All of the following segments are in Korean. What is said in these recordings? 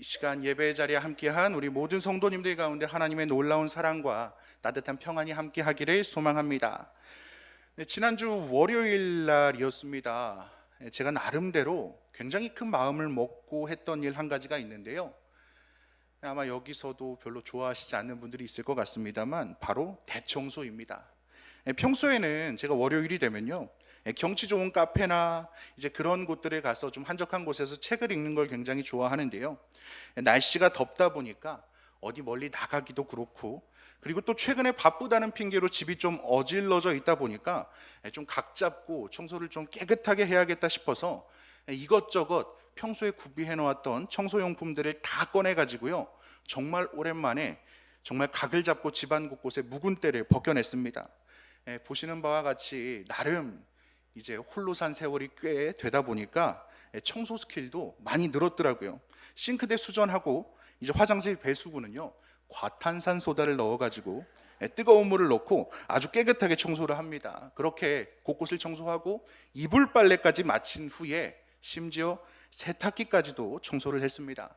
이 시간 예배 자리에 함께한 우리 모든 성도님들 가운데 하나님의 놀라운 사랑과 따뜻한 평안이 함께하기를 소망합니다. 네, 지난주 월요일 날이었습니다. 네, 제가 나름대로 굉장히 큰 마음을 먹고 했던 일 한 가지가 있는데요. 아마 여기서도 별로 좋아하시지 않는 분들이 있을 것 같습니다만 바로 대청소입니다. 예, 평소에는 제가 월요일이 되면요. 예, 경치 좋은 카페나 이제 그런 곳들에 가서 좀 한적한 곳에서 책을 읽는 걸 굉장히 좋아하는데요. 예, 날씨가 덥다 보니까 어디 멀리 나가기도 그렇고 그리고 또 최근에 바쁘다는 핑계로 집이 좀 어질러져 있다 보니까 예, 좀각 잡고 청소를 좀 깨끗하게 해야겠다 싶어서 예, 이것저것 평소에 구비해 놓았던 청소용품들을 다 꺼내 가지고요. 정말 오랜만에 정말 각을 잡고 집안 곳곳에 묵은 때를 벗겨냈습니다. 예, 보시는 바와 같이 나름 이제 홀로 산 세월이 꽤 되다 보니까 예, 청소 스킬도 많이 늘었더라고요. 싱크대 수전하고 이제 화장실 배수구는요 과탄산 소다를 넣어 가지고 예, 뜨거운 물을 넣고 아주 깨끗하게 청소를 합니다. 그렇게 곳곳을 청소하고 이불 빨래까지 마친 후에 심지어 세탁기까지도 청소를 했습니다.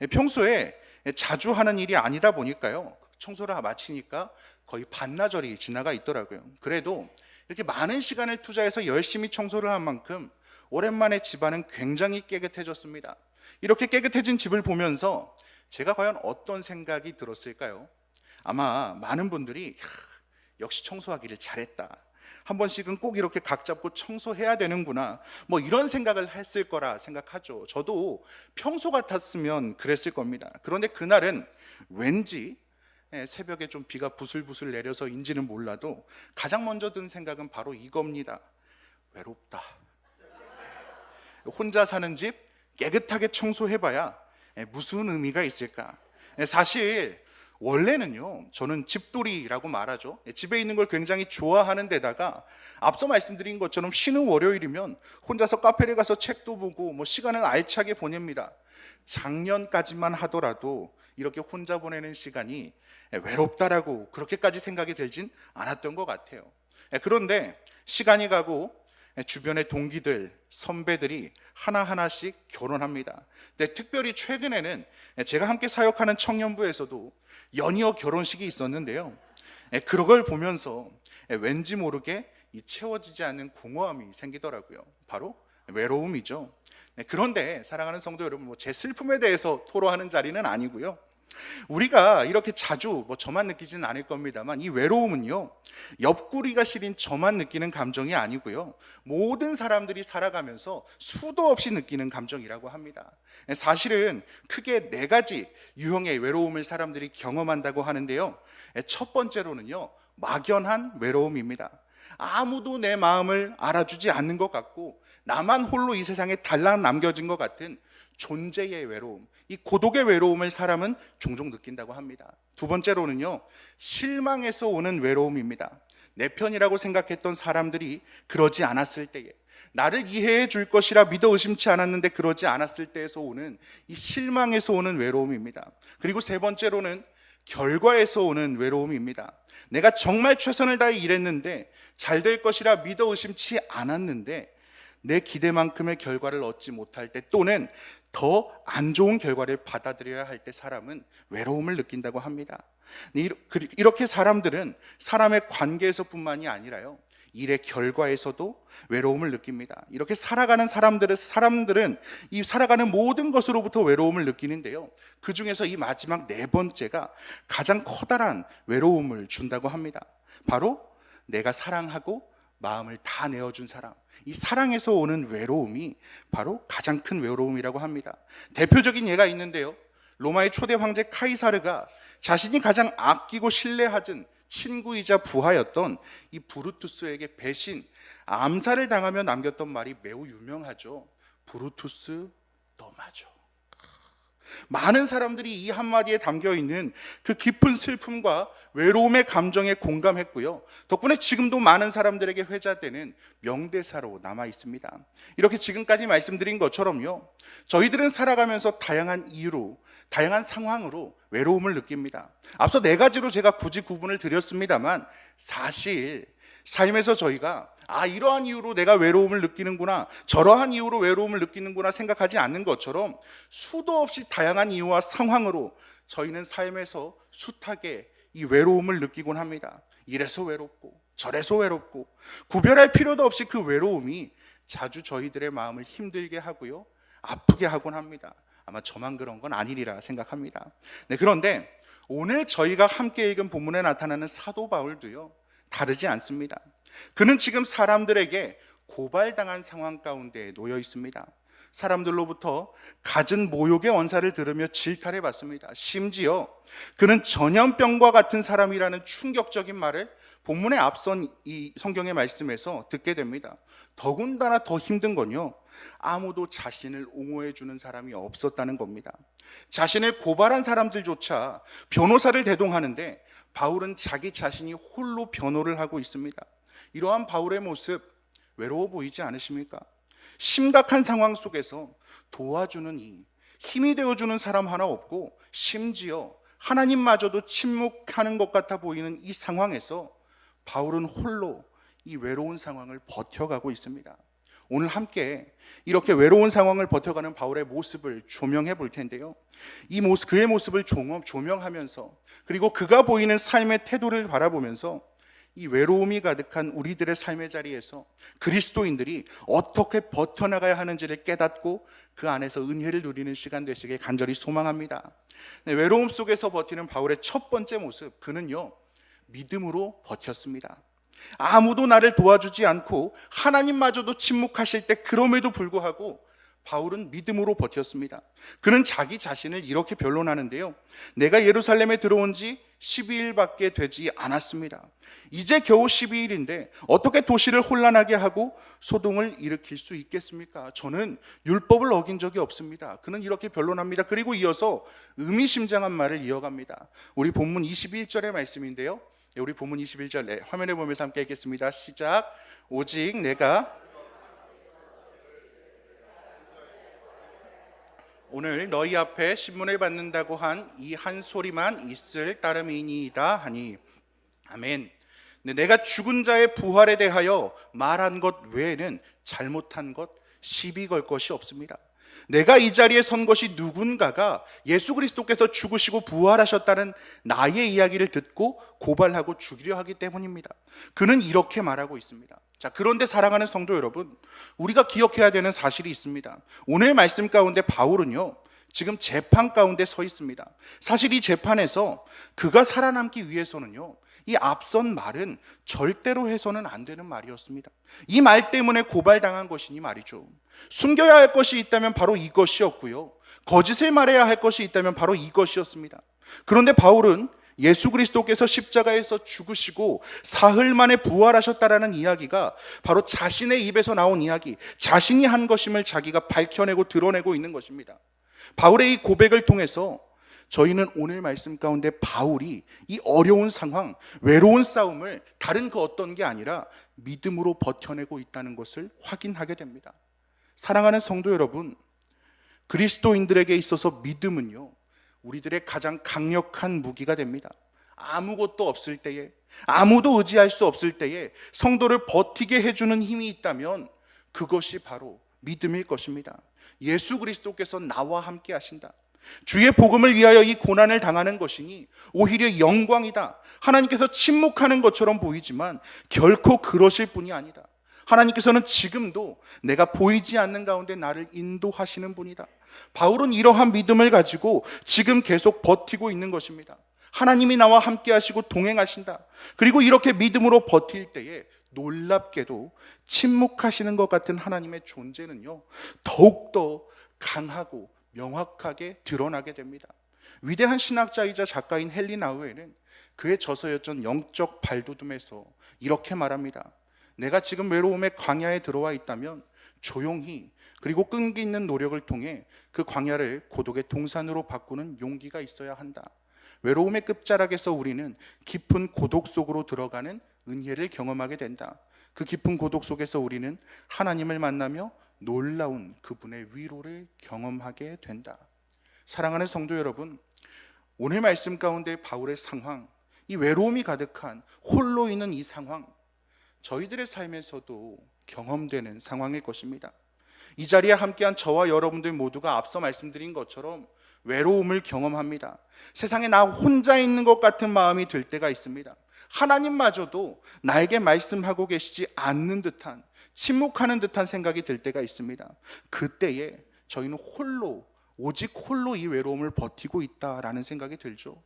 예, 평소에 자주 하는 일이 아니다 보니까요. 청소를 마치니까 거의 반나절이 지나가 있더라고요. 그래도 이렇게 많은 시간을 투자해서 열심히 청소를 한 만큼 오랜만에 집안은 굉장히 깨끗해졌습니다. 이렇게 깨끗해진 집을 보면서 제가 과연 어떤 생각이 들었을까요? 아마 많은 분들이 "야, 역시 청소하기를 잘했다. 한 번씩은 꼭 이렇게 각 잡고 청소해야 되는구나. 뭐 이런 생각을 했을 거라 생각하죠. 저도 평소 같았으면 그랬을 겁니다. 그런데 그날은 왠지 예, 새벽에 좀 비가 부슬부슬 내려서인지는 몰라도 가장 먼저 든 생각은 바로 이겁니다. 외롭다. 혼자 사는 집 깨끗하게 청소해봐야 예, 무슨 의미가 있을까? 예, 사실 원래는요, 저는 집돌이라고 말하죠. 예, 집에 있는 걸 굉장히 좋아하는 데다가 앞서 말씀드린 것처럼 쉬는 월요일이면 혼자서 카페를 가서 책도 보고 뭐 시간을 알차게 보냅니다. 작년까지만 하더라도 이렇게 혼자 보내는 시간이 예, 외롭다라고 그렇게까지 생각이 들진 않았던 것 같아요. 예, 그런데 시간이 가고 예, 주변의 동기들, 선배들이 하나하나씩 결혼합니다. 근데 특별히 최근에는 예, 제가 함께 사역하는 청년부에서도 연이어 결혼식이 있었는데요. 예, 그런 걸 보면서 예, 왠지 모르게 이 채워지지 않는 공허함이 생기더라고요. 바로 외로움이죠. 네, 그런데 사랑하는 성도 여러분, 뭐제 슬픔에 대해서 토로하는 자리는 아니고요. 우리가 이렇게 자주 뭐 저만 느끼지는 않을 겁니다만 이 외로움은요 옆구리가 시린 저만 느끼는 감정이 아니고요 모든 사람들이 살아가면서 수도 없이 느끼는 감정이라고 합니다. 사실은 크게 네 가지 유형의 외로움을 사람들이 경험한다고 하는데요 첫 번째로는요 막연한 외로움입니다. 아무도 내 마음을 알아주지 않는 것 같고 나만 홀로 이 세상에 달랑 남겨진 것 같은 존재의 외로움, 이 고독의 외로움을 사람은 종종 느낀다고 합니다. 두 번째로는요, 실망에서 오는 외로움입니다. 내 편이라고 생각했던 사람들이 그러지 않았을 때에, 나를 이해해 줄 것이라 믿어 의심치 않았는데 그러지 않았을 때에서 오는 이 실망에서 오는 외로움입니다. 그리고 세 번째로는 결과에서 오는 외로움입니다. 내가 정말 최선을 다해 일했는데 잘 될 것이라 믿어 의심치 않았는데 내 기대만큼의 결과를 얻지 못할 때 또는 더 안 좋은 결과를 받아들여야 할 때 사람은 외로움을 느낀다고 합니다. 이렇게 사람들은 사람의 관계에서뿐만이 아니라요. 일의 결과에서도 외로움을 느낍니다. 이렇게 살아가는 사람들은 사람들은 이 살아가는 모든 것으로부터 외로움을 느끼는데요. 그 중에서 이 마지막 네 번째가 가장 커다란 외로움을 준다고 합니다. 바로 내가 사랑하고 마음을 다 내어준 사람. 이 사랑에서 오는 외로움이 바로 가장 큰 외로움이라고 합니다. 대표적인 예가 있는데요. 로마의 초대 황제 카이사르가 자신이 가장 아끼고 신뢰하던 친구이자 부하였던 이 브루투스에게 배신, 암살을 당하며 남겼던 말이 매우 유명하죠. 브루투스, 너 맞아. 많은 사람들이 이 한마디에 담겨 있는 그 깊은 슬픔과 외로움의 감정에 공감했고요. 덕분에 지금도 많은 사람들에게 회자되는 명대사로 남아 있습니다. 이렇게 지금까지 말씀드린 것처럼요. 저희들은 살아가면서 다양한 이유로, 다양한 상황으로 외로움을 느낍니다. 앞서 네 가지로 제가 굳이 구분을 드렸습니다만 사실 삶에서 저희가 아, 이러한 이유로 내가 외로움을 느끼는구나, 저러한 이유로 외로움을 느끼는구나 생각하지 않는 것처럼 수도 없이 다양한 이유와 상황으로 저희는 삶에서 숱하게 이 외로움을 느끼곤 합니다. 이래서 외롭고, 저래서 외롭고, 구별할 필요도 없이 그 외로움이 자주 저희들의 마음을 힘들게 하고요, 아프게 하곤 합니다. 아마 저만 그런 건 아니리라 생각합니다. 네, 그런데 오늘 저희가 함께 읽은 본문에 나타나는 사도 바울도요, 다르지 않습니다. 그는 지금 사람들에게 고발당한 상황 가운데 놓여 있습니다. 사람들로부터 갖은 모욕의 언사를 들으며 질타를 받습니다. 심지어 그는 전염병과 같은 사람이라는 충격적인 말을 본문에 앞선 이 성경의 말씀에서 듣게 됩니다. 더군다나 더 힘든 건요. 아무도 자신을 옹호해 주는 사람이 없었다는 겁니다. 자신을 고발한 사람들조차 변호사를 대동하는데 바울은 자기 자신이 홀로 변호를 하고 있습니다. 이러한 바울의 모습 외로워 보이지 않으십니까? 심각한 상황 속에서 도와주는 이 힘이 되어주는 사람 하나 없고 심지어 하나님마저도 침묵하는 것 같아 보이는 이 상황에서 바울은 홀로 이 외로운 상황을 버텨가고 있습니다. 오늘 함께 이렇게 외로운 상황을 버텨가는 바울의 모습을 조명해 볼 텐데요. 이 모습, 그의 모습을 조명하면서 그리고 그가 보이는 삶의 태도를 바라보면서 이 외로움이 가득한 우리들의 삶의 자리에서 그리스도인들이 어떻게 버텨나가야 하는지를 깨닫고 그 안에서 은혜를 누리는 시간 되시길 간절히 소망합니다. 네, 외로움 속에서 버티는 바울의 첫 번째 모습, 그는요, 믿음으로 버텼습니다. 아무도 나를 도와주지 않고 하나님마저도 침묵하실 때 그럼에도 불구하고 바울은 믿음으로 버텼습니다. 그는 자기 자신을 이렇게 변론하는데요. 내가 예루살렘에 들어온 지 12일밖에 되지 않았습니다. 이제 겨우 12일인데 어떻게 도시를 혼란하게 하고 소동을 일으킬 수 있겠습니까? 저는 율법을 어긴 적이 없습니다. 그는 이렇게 변론합니다. 그리고 이어서 의미심장한 말을 이어갑니다. 우리 본문 21절의 말씀인데요. 네, 우리 본문 21절 네, 화면에 보면서 함께 읽겠습니다. 시작. 오직 내가 오늘 너희 앞에 신문을 받는다고 한 이 한 소리만 있을 따름이니이다 하니 아멘. 네, 내가 죽은 자의 부활에 대하여 말한 것 외에는 잘못한 것 시비 걸 것이 없습니다. 내가 이 자리에 선 것이 누군가가 예수 그리스도께서 죽으시고 부활하셨다는 나의 이야기를 듣고 고발하고 죽이려 하기 때문입니다. 그는 이렇게 말하고 있습니다. 자, 그런데 사랑하는 성도 여러분, 우리가 기억해야 되는 사실이 있습니다. 오늘 말씀 가운데 바울은요, 지금 재판 가운데 서 있습니다. 사실 이 재판에서 그가 살아남기 위해서는요, 이 앞선 말은 절대로 해서는 안 되는 말이었습니다. 이 말 때문에 고발당한 것이니 말이죠. 숨겨야 할 것이 있다면 바로 이것이었고요. 거짓을 말해야 할 것이 있다면 바로 이것이었습니다. 그런데 바울은 예수 그리스도께서 십자가에서 죽으시고 사흘 만에 부활하셨다라는 이야기가 바로 자신의 입에서 나온 이야기, 자신이 한 것임을 자기가 밝혀내고 드러내고 있는 것입니다. 바울의 이 고백을 통해서 저희는 오늘 말씀 가운데 바울이 이 어려운 상황, 외로운 싸움을 다른 그 어떤 게 아니라 믿음으로 버텨내고 있다는 것을 확인하게 됩니다. 사랑하는 성도 여러분, 그리스도인들에게 있어서 믿음은요, 우리들의 가장 강력한 무기가 됩니다. 아무것도 없을 때에, 아무도 의지할 수 없을 때에 성도를 버티게 해주는 힘이 있다면 그것이 바로 믿음일 것입니다. 예수 그리스도께서 나와 함께 하신다. 주의 복음을 위하여 이 고난을 당하는 것이니 오히려 영광이다. 하나님께서 침묵하는 것처럼 보이지만 결코 그러실 분이 아니다. 하나님께서는 지금도 내가 보이지 않는 가운데 나를 인도하시는 분이다. 바울은 이러한 믿음을 가지고 지금 계속 버티고 있는 것입니다. 하나님이 나와 함께 하시고 동행하신다. 그리고 이렇게 믿음으로 버틸 때에 놀랍게도 침묵하시는 것 같은 하나님의 존재는요, 더욱더 강하고 명확하게 드러나게 됩니다. 위대한 신학자이자 작가인 헨리 나우에는 그의 저서였던 영적 발돋움에서 이렇게 말합니다. 내가 지금 외로움의 광야에 들어와 있다면 조용히 그리고 끈기 있는 노력을 통해 그 광야를 고독의 동산으로 바꾸는 용기가 있어야 한다. 외로움의 끝자락에서 우리는 깊은 고독 속으로 들어가는 은혜를 경험하게 된다. 그 깊은 고독 속에서 우리는 하나님을 만나며 놀라운 그분의 위로를 경험하게 된다. 사랑하는 성도 여러분, 오늘 말씀 가운데 바울의 상황, 이 외로움이 가득한 홀로 있는 이 상황, 저희들의 삶에서도 경험되는 상황일 것입니다. 이 자리에 함께한 저와 여러분들 모두가 앞서 말씀드린 것처럼 외로움을 경험합니다. 세상에 나 혼자 있는 것 같은 마음이 들 때가 있습니다. 하나님마저도 나에게 말씀하고 계시지 않는 듯한 침묵하는 듯한 생각이 들 때가 있습니다. 그때에 저희는 홀로 오직 홀로 이 외로움을 버티고 있다라는 생각이 들죠.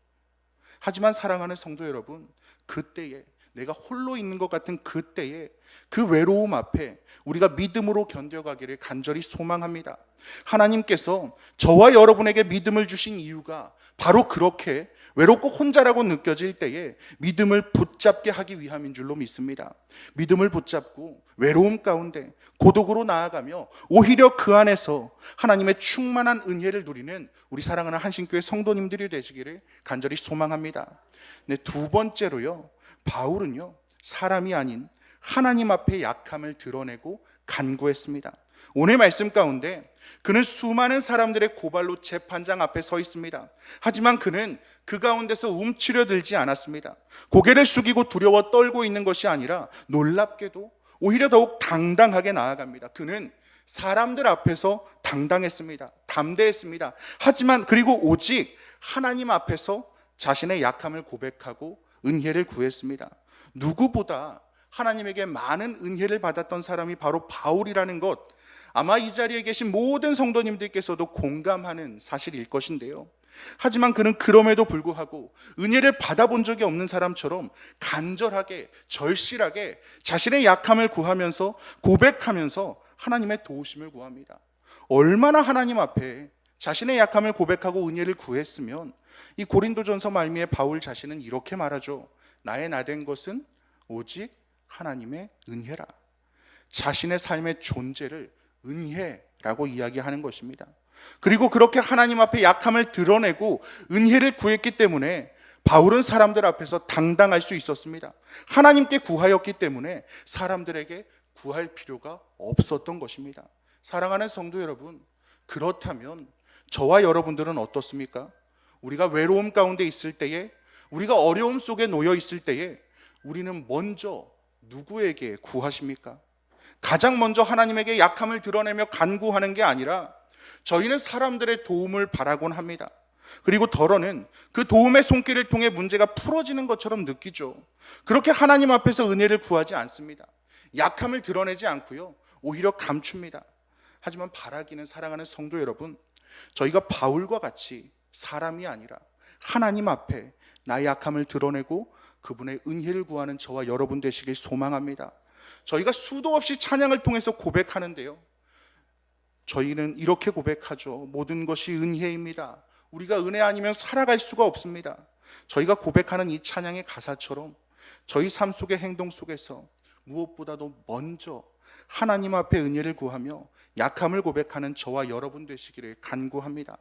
하지만 사랑하는 성도 여러분, 그때에 내가 홀로 있는 것 같은 그때에 그 외로움 앞에 우리가 믿음으로 견뎌가기를 간절히 소망합니다. 하나님께서 저와 여러분에게 믿음을 주신 이유가 바로 그렇게 외롭고 혼자라고 느껴질 때에 믿음을 붙잡게 하기 위함인 줄로 믿습니다. 믿음을 붙잡고 외로움 가운데 고독으로 나아가며 오히려 그 안에서 하나님의 충만한 은혜를 누리는 우리 사랑하는 한신교회 성도님들이 되시기를 간절히 소망합니다. 네, 두 번째로요. 바울은요. 사람이 아닌 하나님 앞에 약함을 드러내고 간구했습니다. 오늘 말씀 가운데 그는 수많은 사람들의 고발로 재판장 앞에 서 있습니다. 하지만 그는 그 가운데서 움츠려 들지 않았습니다. 고개를 숙이고 두려워 떨고 있는 것이 아니라 놀랍게도 오히려 더욱 당당하게 나아갑니다. 그는 사람들 앞에서 당당했습니다. 담대했습니다. 하지만 그리고 오직 하나님 앞에서 자신의 약함을 고백하고 은혜를 구했습니다. 누구보다 하나님에게 많은 은혜를 받았던 사람이 바로 바울이라는 것 아마 이 자리에 계신 모든 성도님들께서도 공감하는 사실일 것인데요. 하지만 그는 그럼에도 불구하고 은혜를 받아본 적이 없는 사람처럼 간절하게 절실하게 자신의 약함을 구하면서 고백하면서 하나님의 도우심을 구합니다. 얼마나 하나님 앞에 자신의 약함을 고백하고 은혜를 구했으면 이 고린도전서 말미에 바울 자신은 이렇게 말하죠. 나의 나 된 것은 오직 하나님의 은혜라. 자신의 삶의 존재를 은혜라고 이야기하는 것입니다. 그리고 그렇게 하나님 앞에 약함을 드러내고 은혜를 구했기 때문에 바울은 사람들 앞에서 당당할 수 있었습니다. 하나님께 구하였기 때문에 사람들에게 구할 필요가 없었던 것입니다. 사랑하는 성도 여러분, 그렇다면 저와 여러분들은 어떻습니까? 우리가 외로움 가운데 있을 때에, 우리가 어려움 속에 놓여 있을 때에, 우리는 먼저 누구에게 구하십니까? 가장 먼저 하나님에게 약함을 드러내며 간구하는 게 아니라 저희는 사람들의 도움을 바라곤 합니다. 그리고 덜어는 그 도움의 손길을 통해 문제가 풀어지는 것처럼 느끼죠. 그렇게 하나님 앞에서 은혜를 구하지 않습니다. 약함을 드러내지 않고요. 오히려 감춥니다. 하지만 바라기는 사랑하는 성도 여러분, 저희가 바울과 같이 사람이 아니라 하나님 앞에 나의 약함을 드러내고 그분의 은혜를 구하는 저와 여러분 되시길 소망합니다. 저희가 수도 없이 찬양을 통해서 고백하는데요. 저희는 이렇게 고백하죠. 모든 것이 은혜입니다. 우리가 은혜 아니면 살아갈 수가 없습니다. 저희가 고백하는 이 찬양의 가사처럼 저희 삶 속의 행동 속에서 무엇보다도 먼저 하나님 앞에 은혜를 구하며 약함을 고백하는 저와 여러분 되시기를 간구합니다.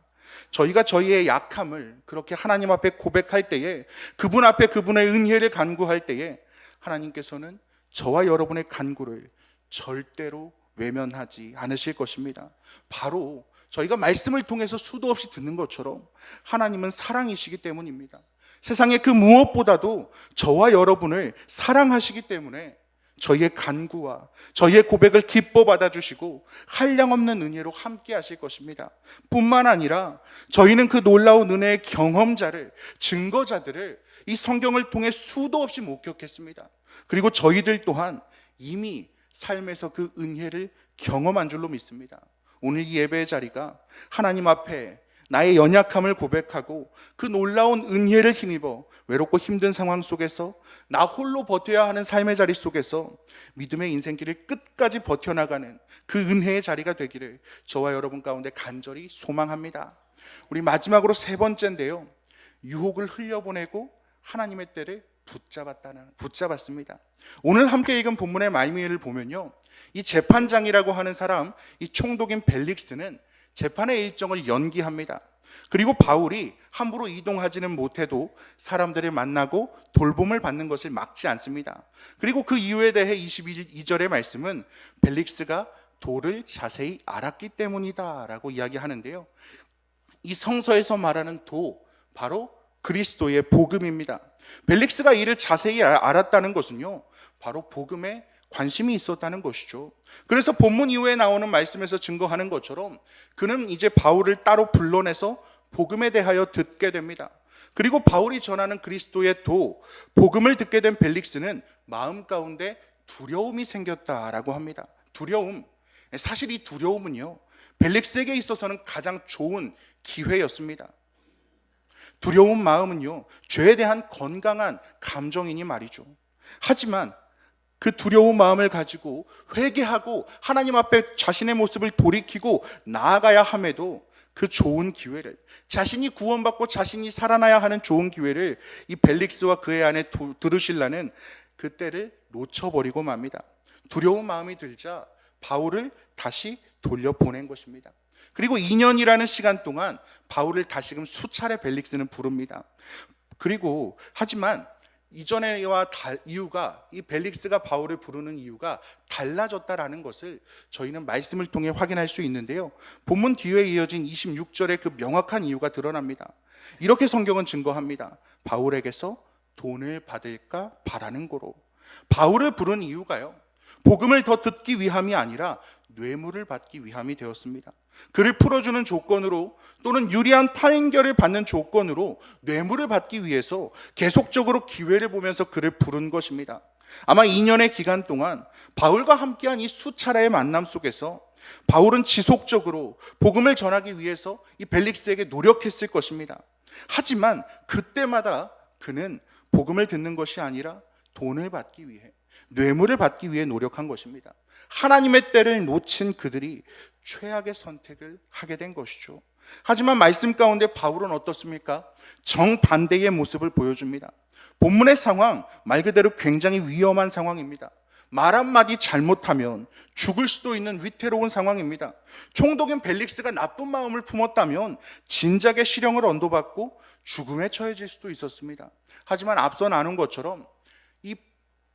저희가 저희의 약함을 그렇게 하나님 앞에 고백할 때에 그분 앞에 그분의 은혜를 간구할 때에 하나님께서는 저와 여러분의 간구를 절대로 외면하지 않으실 것입니다. 바로 저희가 말씀을 통해서 수도 없이 듣는 것처럼 하나님은 사랑이시기 때문입니다. 세상의 그 무엇보다도 저와 여러분을 사랑하시기 때문에 저희의 간구와 저희의 고백을 기뻐 받아주시고 한량없는 은혜로 함께 하실 것입니다. 뿐만 아니라 저희는 그 놀라운 은혜의 경험자를, 증거자들을 이 성경을 통해 수도 없이 목격했습니다. 그리고 저희들 또한 이미 삶에서 그 은혜를 경험한 줄로 믿습니다. 오늘 이 예배의 자리가 하나님 앞에 나의 연약함을 고백하고 그 놀라운 은혜를 힘입어 외롭고 힘든 상황 속에서 나 홀로 버텨야 하는 삶의 자리 속에서 믿음의 인생길을 끝까지 버텨나가는 그 은혜의 자리가 되기를 저와 여러분 가운데 간절히 소망합니다. 우리 마지막으로 세 번째인데요. 유혹을 흘려보내고 하나님의 때를 붙잡았다는 붙잡았습니다. 오늘 함께 읽은 본문의 말미를 보면요. 이 재판장이라고 하는 사람, 이 총독인 벨릭스는 재판의 일정을 연기합니다. 그리고 바울이 함부로 이동하지는 못해도 사람들을 만나고 돌봄을 받는 것을 막지 않습니다. 그리고 그 이유에 대해 22절의 말씀은 벨릭스가 도를 자세히 알았기 때문이다 라고 이야기하는데요. 이 성서에서 말하는 도 바로 그리스도의 복음입니다. 벨릭스가 이를 자세히 알았다는 것은요. 바로 복음에 관심이 있었다는 것이죠. 그래서 본문 이후에 나오는 말씀에서 증거하는 것처럼 그는 이제 바울을 따로 불러내서 복음에 대하여 듣게 됩니다. 그리고 바울이 전하는 그리스도의 도, 복음을 듣게 된 벨릭스는 마음 가운데 두려움이 생겼다라고 합니다. 두려움. 사실 이 두려움은요, 벨릭스에게 있어서는 가장 좋은 기회였습니다. 두려운 마음은요, 죄에 대한 건강한 감정이니 말이죠. 하지만 그 두려운 마음을 가지고 회개하고 하나님 앞에 자신의 모습을 돌이키고 나아가야 함에도 그 좋은 기회를 자신이 구원받고 자신이 살아나야 하는 좋은 기회를 이 벨릭스와 그의 아내 두- 드루실라는 그때를 놓쳐버리고 맙니다. 두려운 마음이 들자 바울을 다시 돌려보낸 것입니다. 그리고 2년이라는 시간 동안 바울을 다시금 수차례 벨릭스는 부릅니다. 그리고 하지만 이전에와 달, 이유가 이 벨릭스가 바울을 부르는 이유가 달라졌다라는 것을 저희는 말씀을 통해 확인할 수 있는데요. 본문 뒤에 이어진 26절에 그 명확한 이유가 드러납니다. 이렇게 성경은 증거합니다. 바울에게서 돈을 받을까 바라는 거로. 바울을 부른 이유가요. 복음을 더 듣기 위함이 아니라 뇌물을 받기 위함이 되었습니다. 그를 풀어주는 조건으로 또는 유리한 판결을 받는 조건으로 뇌물을 받기 위해서 계속적으로 기회를 보면서 그를 부른 것입니다. 아마 2년의 기간 동안 바울과 함께한 이 수차례의 만남 속에서 바울은 지속적으로 복음을 전하기 위해서 이 벨릭스에게 노력했을 것입니다. 하지만 그때마다 그는 복음을 듣는 것이 아니라 돈을 받기 위해 뇌물을 받기 위해 노력한 것입니다. 하나님의 때를 놓친 그들이 최악의 선택을 하게 된 것이죠. 하지만 말씀 가운데 바울은 어떻습니까? 정반대의 모습을 보여줍니다. 본문의 상황, 말 그대로 굉장히 위험한 상황입니다. 말 한마디 잘못하면 죽을 수도 있는 위태로운 상황입니다. 총독인 벨릭스가 나쁜 마음을 품었다면 진작에 실형을 언도받고 죽음에 처해질 수도 있었습니다. 하지만 앞서 나눈 것처럼 이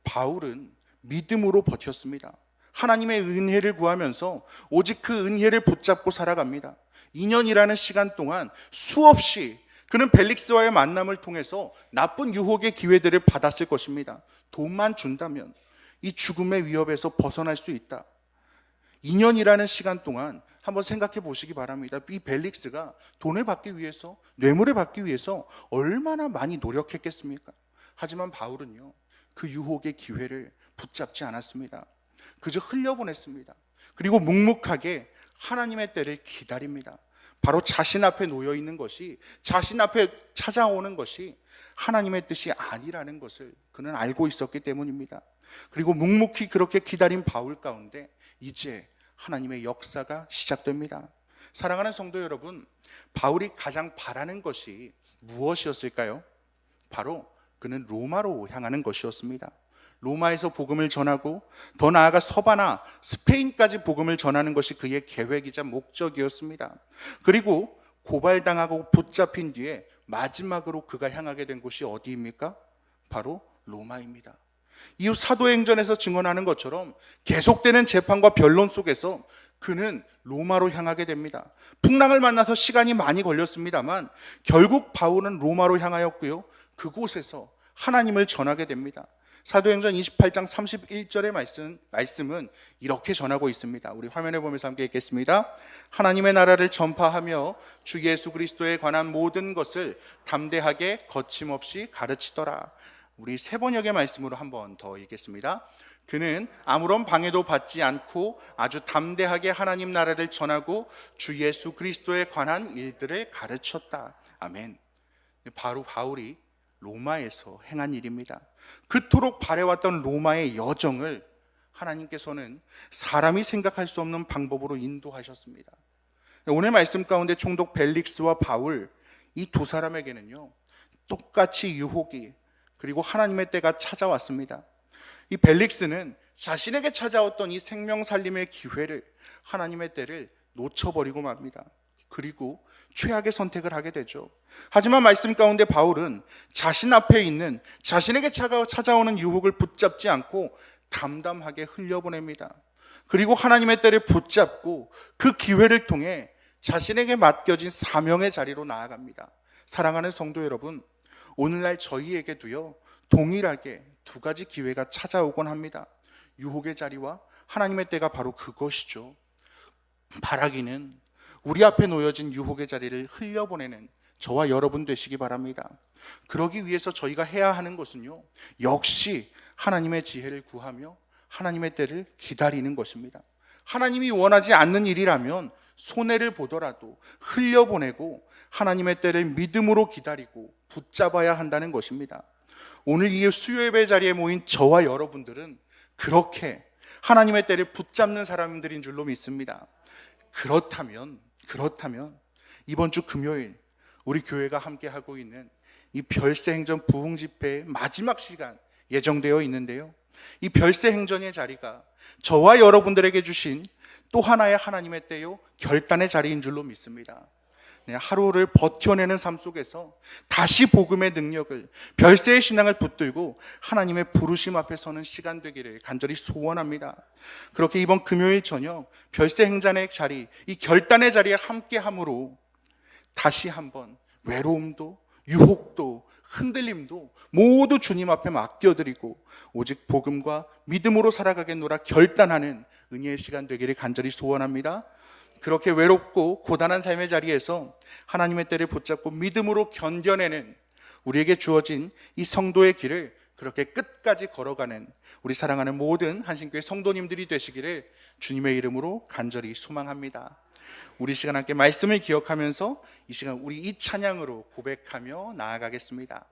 바울은 믿음으로 버텼습니다. 하나님의 은혜를 구하면서 오직 그 은혜를 붙잡고 살아갑니다. 2년이라는 시간 동안 수없이 그는 벨릭스와의 만남을 통해서 나쁜 유혹의 기회들을 받았을 것입니다. 돈만 준다면 이 죽음의 위협에서 벗어날 수 있다. 2년이라는 시간 동안 한번 생각해 보시기 바랍니다. 이 벨릭스가 돈을 받기 위해서, 뇌물을 받기 위해서 얼마나 많이 노력했겠습니까? 하지만 바울은요, 그 유혹의 기회를 붙잡지 않았습니다. 그저 흘려보냈습니다. 그리고 묵묵하게 하나님의 때를 기다립니다. 바로 자신 앞에 놓여 있는 것이, 자신 앞에 찾아오는 것이 하나님의 뜻이 아니라는 것을 그는 알고 있었기 때문입니다. 그리고 묵묵히 그렇게 기다린 바울 가운데 이제 하나님의 역사가 시작됩니다. 사랑하는 성도 여러분, 바울이 가장 바라는 것이 무엇이었을까요? 바로 그는 로마로 향하는 것이었습니다. 로마에서 복음을 전하고 더 나아가 서바나 스페인까지 복음을 전하는 것이 그의 계획이자 목적이었습니다. 그리고 고발당하고 붙잡힌 뒤에 마지막으로 그가 향하게 된 곳이 어디입니까? 바로 로마입니다. 이후 사도행전에서 증언하는 것처럼 계속되는 재판과 변론 속에서 그는 로마로 향하게 됩니다. 풍랑을 만나서 시간이 많이 걸렸습니다만 결국 바울은 로마로 향하였고요. 그곳에서 하나님을 전하게 됩니다. 사도행전 28장 31절의 말씀, 말씀은 이렇게 전하고 있습니다. 우리 화면에 보면서 함께 읽겠습니다. 하나님의 나라를 전파하며 주 예수 그리스도에 관한 모든 것을 담대하게 거침없이 가르치더라. 우리 세 번역의 말씀으로 한번 더 읽겠습니다. 그는 아무런 방해도 받지 않고 아주 담대하게 하나님 나라를 전하고 주 예수 그리스도에 관한 일들을 가르쳤다. 아멘. 바로 바울이 로마에서 행한 일입니다. 그토록 바래왔던 로마의 여정을 하나님께서는 사람이 생각할 수 없는 방법으로 인도하셨습니다. 오늘 말씀 가운데 총독 벨릭스와 바울 이 두 사람에게는요 똑같이 유혹이 그리고 하나님의 때가 찾아왔습니다. 이 벨릭스는 자신에게 찾아왔던 이 생명 살림의 기회를 하나님의 때를 놓쳐버리고 맙니다. 그리고 최악의 선택을 하게 되죠. 하지만 말씀 가운데 바울은 자신 앞에 있는 자신에게 찾아오는 유혹을 붙잡지 않고 담담하게 흘려보냅니다. 그리고 하나님의 때를 붙잡고 그 기회를 통해 자신에게 맡겨진 사명의 자리로 나아갑니다. 사랑하는 성도 여러분, 오늘날 저희에게도요, 동일하게 두 가지 기회가 찾아오곤 합니다. 유혹의 자리와 하나님의 때가 바로 그것이죠. 바라기는 우리 앞에 놓여진 유혹의 자리를 흘려보내는 저와 여러분 되시기 바랍니다. 그러기 위해서 저희가 해야 하는 것은요, 역시 하나님의 지혜를 구하며 하나님의 때를 기다리는 것입니다. 하나님이 원하지 않는 일이라면 손해를 보더라도 흘려보내고 하나님의 때를 믿음으로 기다리고 붙잡아야 한다는 것입니다. 오늘 이 수요예배 자리에 모인 저와 여러분들은 그렇게 하나님의 때를 붙잡는 사람들인 줄로 믿습니다. 그렇다면, 그렇다면 이번 주 금요일 우리 교회가 함께 하고 있는 이 별세 행전 부흥 집회의 마지막 시간 예정되어 있는데요. 이 별세 행전의 자리가 저와 여러분들에게 주신 또 하나의 하나님의 때요 결단의 자리인 줄로 믿습니다. 네, 하루를 버텨내는 삶 속에서 다시 복음의 능력을 별세의 신앙을 붙들고 하나님의 부르심 앞에 서는 시간 되기를 간절히 소원합니다. 그렇게 이번 금요일 저녁 별세 행전의 자리, 이 결단의 자리에 함께 함으로 다시 한번 외로움도 유혹도 흔들림도 모두 주님 앞에 맡겨드리고 오직 복음과 믿음으로 살아가겠노라 결단하는 은혜의 시간 되기를 간절히 소원합니다. 그렇게 외롭고 고단한 삶의 자리에서 하나님의 때를 붙잡고 믿음으로 견뎌내는 우리에게 주어진 이 성도의 길을 그렇게 끝까지 걸어가는 우리 사랑하는 모든 한신교회 성도님들이 되시기를 주님의 이름으로 간절히 소망합니다. 우리 시간 함께 말씀을 기억하면서 이 시간 우리 이 찬양으로 고백하며 나아가겠습니다.